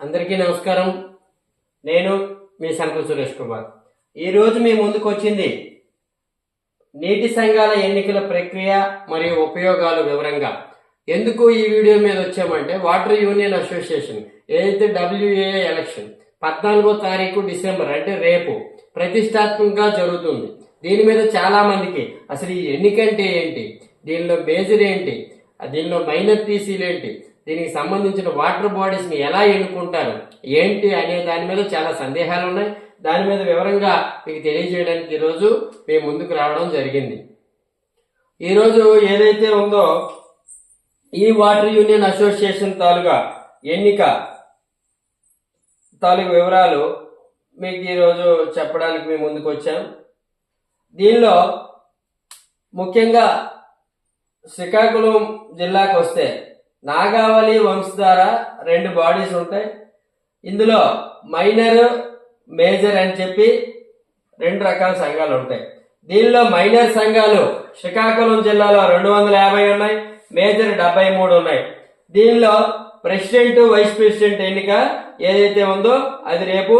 అందరికీ నమస్కారం. నేను మీ సంకుల్ సురేష్ కుమార్. ఈరోజు మీ ముందుకు వచ్చింది నీటి సంఘాల ఎన్నికల ప్రక్రియ మరియు ఉపయోగాలు వివరంగా. ఎందుకు ఈ వీడియో మీద వచ్చామంటే వాటర్ యూనియన్ అసోసియేషన్ ఏదైతే డబ్ల్యూఏ ఎలక్షన్ పద్నాలుగో తారీఖు డిసెంబర్ అంటే రేపు ప్రతిష్టాత్మకంగా జరుగుతుంది. దీని మీద చాలా మందికి అసలు ఈ ఎన్నికంటే ఏంటి? దీనిలో మేజర్ ఏంటి? దీనిలో మైనర్ టీసీలు ఏంటి? దీనికి సంబంధించిన వాటర్ బాడీస్ని ఎలా ఎన్నుకుంటారు? ఏంటి అనే దాని మీద చాలా సందేహాలు ఉన్నాయి. దాని మీద వివరంగా మీకు తెలియజేయడానికి ఈరోజు మేము ముందుకు రావడం జరిగింది. ఈరోజు ఏదైతే ఉందో ఈ వాటర్ యూనియన్ అసోసియేషన్ తాలూగా ఎన్నిక తాలూకు వివరాలు మీకు ఈరోజు చెప్పడానికి మేము ముందుకు వచ్చాం. దీనిలో ముఖ్యంగా శ్రీకాకుళం జిల్లాకు వస్తే నాగావళి వంశధార రెండు బాడీస్ ఉంటాయి. ఇందులో మైనర్ మేజర్ అని చెప్పి రెండు రకాల సంఘాలు ఉంటాయి. దీనిలో మైనర్ సంఘాలు శ్రీకాకుళం జిల్లాలో రెండు వందల యాభై ఉన్నాయి మేజర్ డెబ్బై మూడు ఉన్నాయి. దీనిలో ప్రెసిడెంట్ వైస్ ప్రెసిడెంట్ ఎన్నిక ఏదైతే ఉందో అది రేపు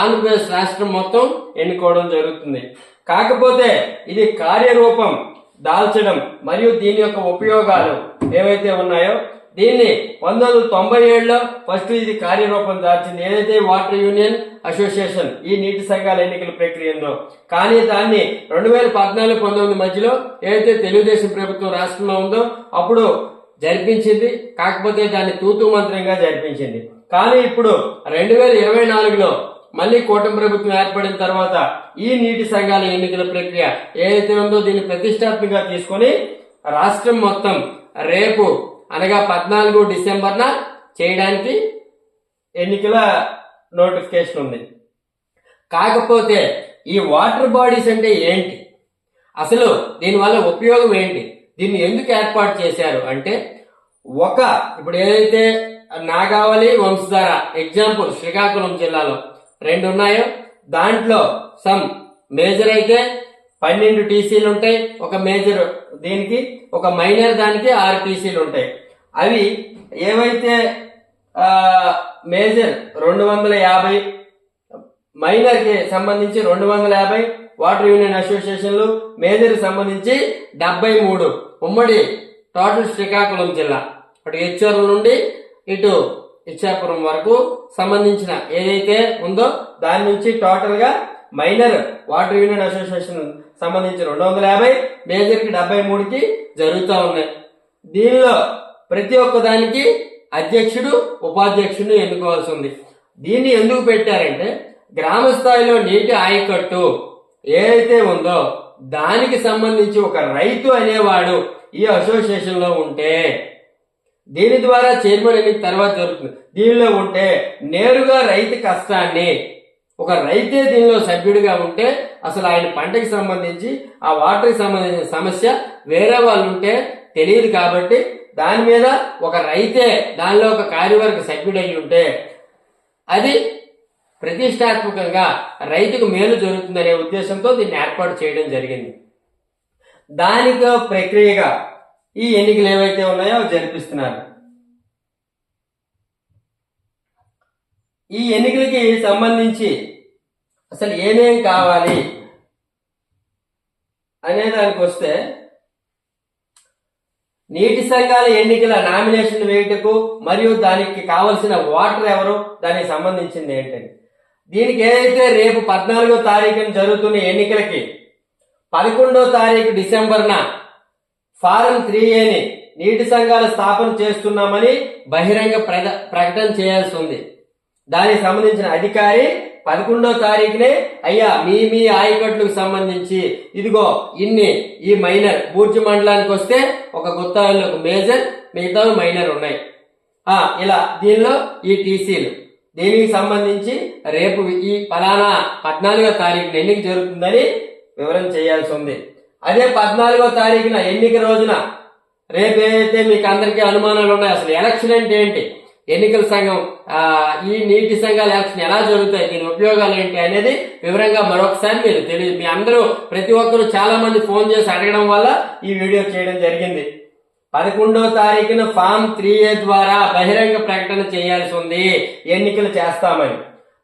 ఆంధ్రప్రదేశ్ రాష్ట్రం మొత్తం ఎన్నుకోవడం జరుగుతుంది. కాకపోతే ఇది కార్యరూపం దాల్చడం మరియు దీని యొక్క ఉపయోగాలు ఏవైతే ఉన్నాయో దీన్ని పంతొమ్మిది వందల తొంభై ఏడులో ఫస్ట్ ఇది కార్యరూపం దాల్చింది. ఏదైతే వాటర్ యూనియన్ అసోసియేషన్ ఈ నీటి సంఘాల ఎన్నికల ప్రక్రియ ఉందో కానీ దాన్ని రెండు వేల పద్నాలుగు పంతొమ్మిది మధ్యలో ఏదైతే తెలుగుదేశం ప్రభుత్వం రాష్ట్రంలో ఉందో అప్పుడు జరిపించింది. కాకపోతే దాన్ని తూతూ మంత్రంగా జరిపించింది. కానీ ఇప్పుడు రెండు వేల ఇరవై నాలుగులో మళ్ళీ కూటమి ప్రభుత్వం ఏర్పడిన తర్వాత ఈ నీటి సంఘాల ఎన్నికల ప్రక్రియ ఏదైతే ఉందో దీన్ని ప్రతిష్టాత్మకంగా తీసుకొని రాష్ట్రం మొత్తం రేపు అనగా పద్నాలుగు డిసెంబర్న చేయడానికి ఎన్నికల నోటిఫికేషన్ ఉంది. కాకపోతే ఈ వాటర్ బాడీస్ అంటే ఏంటి? అసలు దీనివల్ల ఉపయోగం ఏంటి? దీన్ని ఎందుకు ఏర్పాటు చేశారు? అంటే ఒక ఇప్పుడు ఏదైతే నాగావళి వంశధార ఎగ్జాంపుల్ శ్రీకాకుళం జిల్లాలో రెండు ఉన్నాయో దాంట్లో సమ్ మేజర్ అయితే పన్నెండు టీసీలు ఉంటాయి ఒక మేజర్ దీనికి ఒక మైనర్ దానికి ఆరు టీసీలు ఉంటాయి. అవి ఏవైతే మేజర్ రెండు వందల యాభై మైనర్కి సంబంధించి రెండు వందల యాభై వాటర్ యూనియన్ అసోసియేషన్లు మేజర్ సంబంధించి డెబ్బై మూడు. ఉమ్మడి టోటల్ శ్రీకాకుళం జిల్లా. అటు హెచ్చర్ల నుండి ఇటు ఇచ్చాపురం వరకు సంబంధించిన ఏదైతే ఉందో దాని నుంచి టోటల్గా మైనర్ వాటర్ యూనియన్ అసోసియేషన్ సంబంధించి రెండు వందల యాభై మేజర్కి డెబ్బై మూడుకి జరుగుతూ ఉన్నాయి దీనిలో ప్రతి ఒక్క దానికి అధ్యక్షుడు ఉపాధ్యక్షుడు ఎన్నుకోవాల్సి ఉంది. దీన్ని ఎందుకు పెట్టారంటే గ్రామ స్థాయిలో నీటి ఆయకట్టు ఏదైతే ఉందో దానికి సంబంధించి ఒక రైతు అనేవాడు ఈ అసోసియేషన్లో ఉంటే దీని ద్వారా చైర్మన్ ఎన్నిక తర్వాత జరుగుతుంది. దీనిలో ఉంటే నేరుగా రైతు కష్టాన్ని ఒక రైతే దీనిలో సభ్యుడిగా ఉంటే అసలు ఆయన పంటకి సంబంధించి ఆ వాటర్కి సంబంధించిన సమస్య వేరే వాళ్ళు ఉంటే తెలియదు కాబట్టి దాని మీద ఒక రైతే దానిలో ఒక కార్యవర్గ సభ్యుడై ఉంటే అది ప్రతిష్టాత్మకంగా రైతుకు మేలు జరుగుతుందనే ఉద్దేశంతో దీన్ని ఏర్పాటు చేయడం జరిగింది. దానితో ప్రక్రియగా ఈ ఎన్నికలు ఏవైతే ఉన్నాయో అవి జరిపిస్తున్నారు. ఈ ఎన్నికలకి సంబంధించి అసలు ఏమేం కావాలి అనే దానికి వస్తే నీటి సంఘాల ఎన్నికల నామినేషన్ వేయుటకు మరియు దానికి కావలసిన ఓటర్ ఎవరు దానికి సంబంధించింది ఏంటని. దీనికి ఏదైతే రేపు పద్నాలుగో తారీఖున జరుగుతున్న ఎన్నికలకి పదకొండో తారీఖు డిసెంబర్న ఫారం త్రీ ఏని నీటి సంఘాల స్థాపన చేస్తున్నామని బహిరంగ ప్రకటన చేయాల్సి ఉంది. దానికి సంబంధించిన అధికారి పదకొండో తారీఖునే అయ్యా మీ మీ ఆయకట్లకు సంబంధించి ఇదిగో ఇన్ని ఈ మైనర్ బూర్జి మండలానికి వస్తే ఒక గుత్తాయిలో ఒక మేజర్ మిగతా మైనర్ ఉన్నాయి. ఇలా దీనిలో ఈ టీసీలు. దీనికి సంబంధించి రేపు ఈ ఫలానా పద్నాలుగో తారీఖున ఎన్నిక జరుగుతుందని వివరణ చేయాల్సి ఉంది. అదే పద్నాలుగో తారీఖున ఎన్నిక రోజున రేపు ఏదైతే మీకు అందరికీ అనుమానాలు ఉన్నాయి అసలు ఎలక్షన్ అంటే ఏంటి? ఎన్నికల సంఘం ఈ నీటి సంఘాల ఎలక్షన్ ఎలా జరుగుతాయి దీని ఉపయోగాలు ఏంటి అనేది వివరంగా మరొకసారి మీరు తెలియదు మీ అందరూ ప్రతి ఒక్కరు చాలా మంది ఫోన్ చేసి అడగడం వల్ల ఈ వీడియో చేయడం జరిగింది. పదకొండో తారీఖున ఫామ్ త్రీ ఏ ద్వారా బహిరంగ ప్రకటన చేయాల్సి ఉంది ఎన్నికలు చేస్తామని.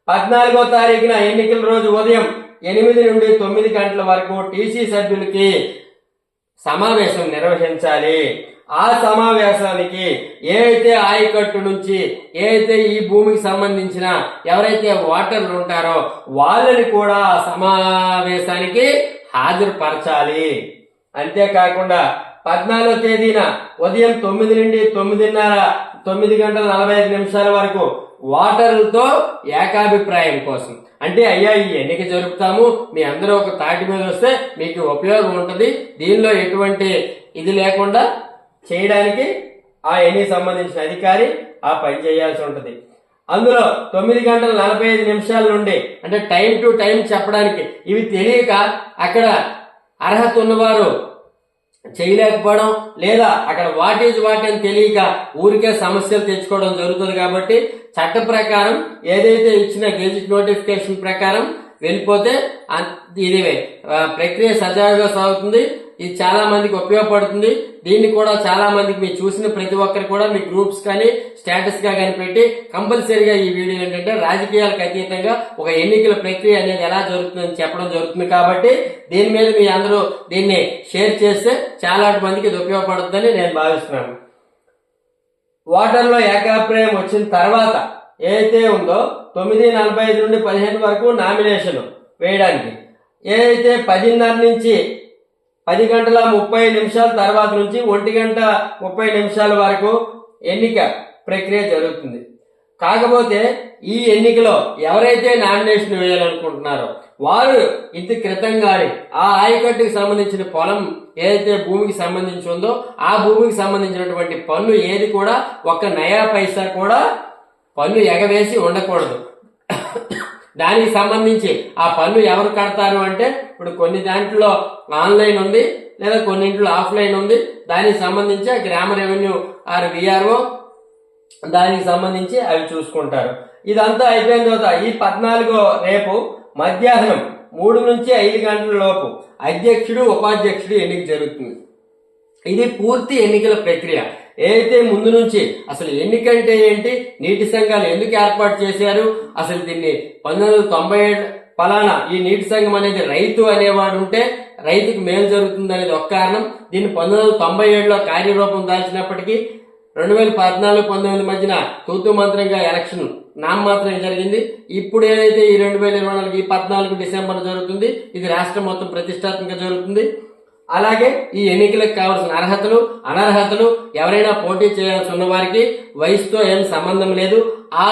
పద్నాలుగో తారీఖున ఎన్నికల రోజు ఉదయం ఎనిమిది నుండి తొమ్మిది గంటల వరకు టీసీ సభ్యులకి సమావేశం నిర్వహించాలి. ఆ సమావేశానికి ఏదైతే ఆయకట్టు నుంచి ఏదైతే ఈ భూమికి సంబంధించిన ఎవరైతే ఓటర్లు ఉంటారో వాళ్ళని కూడా ఆ సమావేశానికి హాజరుపరచాలి. అంతేకాకుండా పద్నాలుగో తేదీన ఉదయం తొమ్మిది నుండి తొమ్మిదిన్నర తొమ్మిది గంటల నలభై ఐదు నిమిషాల వరకు ఓటర్లతో ఏకాభిప్రాయం కోసం. అంటే అయ్యా ఈ ఎన్నిక జరుపుతాము మీ అందరూ ఒక తాటి మీద వస్తే మీకు ఉపయోగం ఉంటుంది. దీనిలో ఎటువంటి ఇది లేకుండా చేయడానికి ఆ ఎన్ని సంబంధించిన అధికారి ఆ పని చేయాల్సి ఉంటుంది. అందులో తొమ్మిది గంటల నలభై ఐదు నిమిషాల నుండి అంటే టైం టు టైం చెప్పడానికి ఇవి తెలియక అక్కడ అర్హత ఉన్నవారు చేయలేకపోవడం లేదా అక్కడ వాట్ ఈజ్ వాట్ అని తెలియక ఊరికే సమస్యలు తెచ్చుకోవడం జరుగుతుంది కాబట్టి చట్ట ప్రకారం ఏదైతే ఇచ్చిన గెజిట్ నోటిఫికేషన్ ప్రకారం వెళ్ళిపోతే ఇదివే ప్రక్రియ సజావుగా సాగుతుంది. ఇది చాలా మందికి ఉపయోగపడుతుంది. దీన్ని కూడా చాలా మందికి మీరు చూసిన ప్రతి ఒక్కరు కూడా మీ గ్రూప్స్ కానీ స్టేటస్గా కానీ పెట్టి కంపల్సరీగా ఈ వీడియో ఏంటంటే రాజకీయాలకు అతీతంగా ఒక ఎన్నికల ప్రక్రియ అనేది ఎలా జరుగుతుందని చెప్పడం జరుగుతుంది. కాబట్టి దీని మీద మీ అందరూ దీన్ని షేర్ చేస్తే చాలా మందికి ఇది ఉపయోగపడుతుందని నేను భావిస్తున్నాను. ఓటర్లో ఏకాభిప్రాయం వచ్చిన తర్వాత ఏదైతే ఉందో తొమ్మిది నలభై ఐదు నుండి పదిహేను వరకు నామినేషన్ వేయడానికి. ఏదైతే పదిన్నర నుంచి పది గంటల ముప్పై నిమిషాల తర్వాత నుంచి ఒంటి గంట ముప్పై నిమిషాల వరకు ఎన్నిక ప్రక్రియ జరుగుతుంది. కాకపోతే ఈ ఎన్నికలో ఎవరైతే నామినేషన్ వేయాలనుకుంటున్నారో వారు ఇంత క్రితంగానే ఆ ఆయకట్టుకు సంబంధించిన పొలం ఏదైతే భూమికి సంబంధించి ఉందో ఆ భూమికి సంబంధించినటువంటి పన్ను ఏది కూడా ఒక్క నయా పైసా కూడా పన్ను ఎగవేసి ఉండకూడదు. దానికి సంబంధించి ఆ పన్ను ఎవరు కడతారు అంటే ఇప్పుడు కొన్ని దాంట్లో ఆన్లైన్ ఉంది లేదా కొన్నింట్లో ఆఫ్లైన్ ఉంది. దానికి సంబంధించి గ్రామ రెవెన్యూ ఆర్ విఆర్ఓ దానికి సంబంధించి అవి చూసుకుంటారు. ఇదంతా అయిపోయిన తర్వాత ఈ పద్నాలుగో రేపు మధ్యాహ్నం మూడు నుంచి ఐదు గంటల లోపు అధ్యక్షుడు ఉపాధ్యక్షుడు ఎన్నిక జరుగుతుంది. ఇది పూర్తి ఎన్నికల ప్రక్రియ. ఏదైతే ముందు నుంచి అసలు ఎన్నికంటే ఏంటి నీటి సంఘాలు ఎందుకు ఏర్పాటు చేశారు అసలు దీన్ని పంతొమ్మిది వందల తొంభై ఏడు ఫలానా ఈ నీటి సంఘం అనేది రైతు అనేవాడు ఉంటే రైతుకు మేలు జరుగుతుంది అనేది ఒక కారణం. దీన్ని పంతొమ్మిది వందల తొంభై ఏడులో కార్యరూపం దాల్చినప్పటికీ రెండు వేల పద్నాలుగు పంతొమ్మిది మధ్యన తూతు మంత్రంగా ఎలక్షన్ నామమాత్రం జరిగింది. ఇప్పుడు ఏదైతే ఈ రెండు వేల ఇరవై నాలుగు ఈ పద్నాలుగు డిసెంబర్ జరుగుతుంది ఇది రాష్ట్రం మొత్తం ప్రతిష్టాత్మక జరుగుతుంది. అలాగే ఈ ఎన్నికలకు కావాల్సిన అర్హతలు అనర్హతలు ఎవరైనా పోటీ చేయాల్సి ఉన్న వారికి వయసుతో ఏం సంబంధం లేదు. ఆ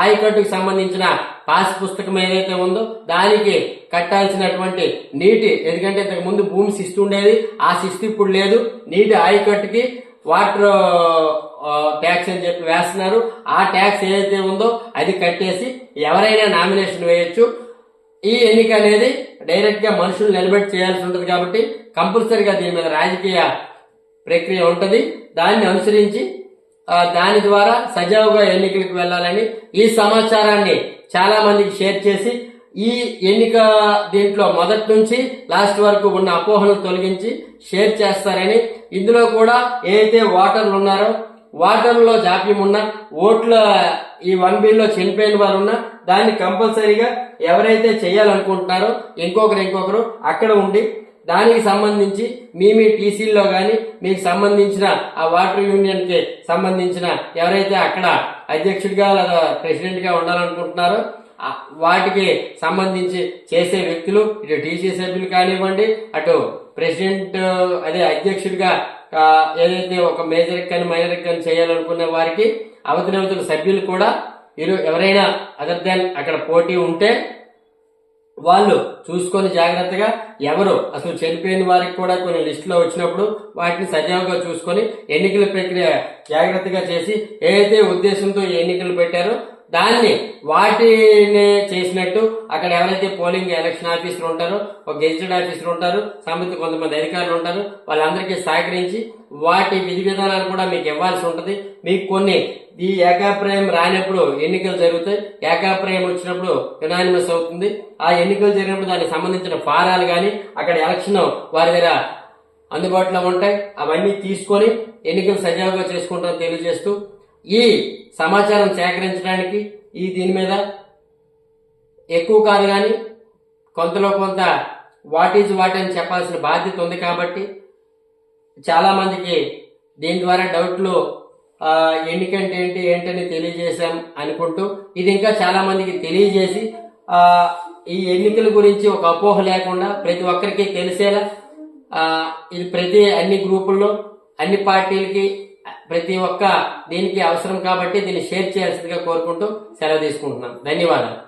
ఆయకట్టుకు సంబంధించిన పాస్ పుస్తకం ఏదైతే ఉందో దానికి కట్టాల్సినటువంటి నీటి ఎందుకంటే ఇంతకు ముందు భూమి శిస్తు ఉండేది ఆ శిస్తు ఇప్పుడు లేదు. నీటి ఆయకట్టుకి వాటర్ ట్యాక్స్ అని చెప్పి వేస్తున్నారు. ఆ ట్యాక్స్ ఏదైతే ఉందో అది కట్టేసి ఎవరైనా నామినేషన్ వేయొచ్చు. ఈ ఎన్నిక అనేది డైరెక్ట్గా మనుషులు నిలబెట్టి చేయాల్సి ఉంటుంది కాబట్టి కంపల్సరిగా దీని మీద రాజకీయ ప్రక్రియ ఉంటుంది. దాన్ని అనుసరించి దాని ద్వారా సజావుగా ఎన్నికలకు వెళ్ళాలని ఈ సమాచారాన్ని చాలా మందికి షేర్ చేసి ఈ ఎన్నిక దీంట్లో మొదటి నుంచి లాస్ట్ వరకు ఉన్న అపోహలను తొలగించి షేర్ చేస్తారని ఇందులో కూడా ఏదైతే ఓటర్లు ఉన్నారో ఓటర్లో జాప్యం ఉన్నా ఓట్ల ఈ వన్ బిల్లో చనిపోయిన వారు ఉన్నా దాన్ని కంపల్సరీగా ఎవరైతే చేయాలనుకుంటున్నారో ఇంకొకరు ఇంకొకరు అక్కడ ఉండి దానికి సంబంధించి మీ మీ టీసీల్లో కానీ మీకు సంబంధించిన ఆ వాటర్ యూనియన్కి సంబంధించిన ఎవరైతే అక్కడ అధ్యక్షుడిగా లేదా ప్రెసిడెంట్గా ఉండాలనుకుంటున్నారో వాటికి సంబంధించి చేసే వ్యక్తులు ఇటు టీసీ సభ్యులు కానివ్వండి అటు ప్రెసిడెంట్ అదే అధ్యక్షుడిగా ఏదైతే ఒక మేజర్ కానీ మైనర్ కానీ చేయాలనుకునే వారికి అవతలవతల సభ్యులు కూడా ఇరు ఎవరైనా అదర్ దాన్ అక్కడ పోటీ ఉంటే వాళ్ళు చూసుకొని జాగ్రత్తగా ఎవరు అసలు చనిపోయిన వారికి కూడా కొన్ని లిస్టులో వచ్చినప్పుడు వాటిని సజావుగా చూసుకొని ఎన్నికల ప్రక్రియ జాగ్రత్తగా చేసి ఏదైతే ఉద్దేశంతో ఎన్నికలు పెట్టారో దాన్ని వాటిని చేసినట్టు అక్కడ ఎవరైతే పోలింగ్ ఎలక్షన్ ఆఫీసర్ ఉంటారో ఒక గెజిటెడ్ ఆఫీసర్ ఉంటారు సంబంధిత కొంతమంది అధికారులు ఉంటారు వాళ్ళందరికీ సహకరించి వాటి విధి విధానాలు కూడా మీకు ఇవ్వాల్సి ఉంటుంది. మీకు కొన్ని ఈ ఏకాప్రాయం రానప్పుడు ఎన్నికలు జరుగుతాయి. ఏకాప్రాయం వచ్చినప్పుడు యునానిమస్ అవుతుంది. ఆ ఎన్నికలు జరిగినప్పుడు దానికి సంబంధించిన ఫారాలు కానీ అక్కడ ఎలక్షన్ వారి దగ్గర అందుబాటులో ఉంటాయి. అవన్నీ తీసుకొని ఎన్నికలు సజావుగా చేసుకుంటారని తెలియజేస్తూ ఈ సమాచారం సేకరించడానికి ఈ దీని మీద ఎక్కువ కాదు కానీ కొంతలో కొంత వాట్ ఈజ్ వాట్ అని చెప్పాల్సిన బాధ్యత ఉంది కాబట్టి చాలామందికి దీని ద్వారా డౌట్లు ఎన్నికంటే ఏంటి ఏంటని తెలియజేశాం అనుకుంటూ ఇది ఇంకా చాలామందికి తెలియజేసి ఈ ఎన్నికల గురించి ఒక అపోహ లేకుండా ప్రతి ఒక్కరికి తెలిసేలా ఇది ప్రతి అన్ని గ్రూపుల్లో అన్ని పార్టీలకి ప్రతి ఒక్క దీనికి అవసరం కాబట్టి దీన్ని షేర్ చేయాల్సిందిగా కోరుకుంటూ సెలవు తీసుకుంటున్నాను ధన్యవాదాలు.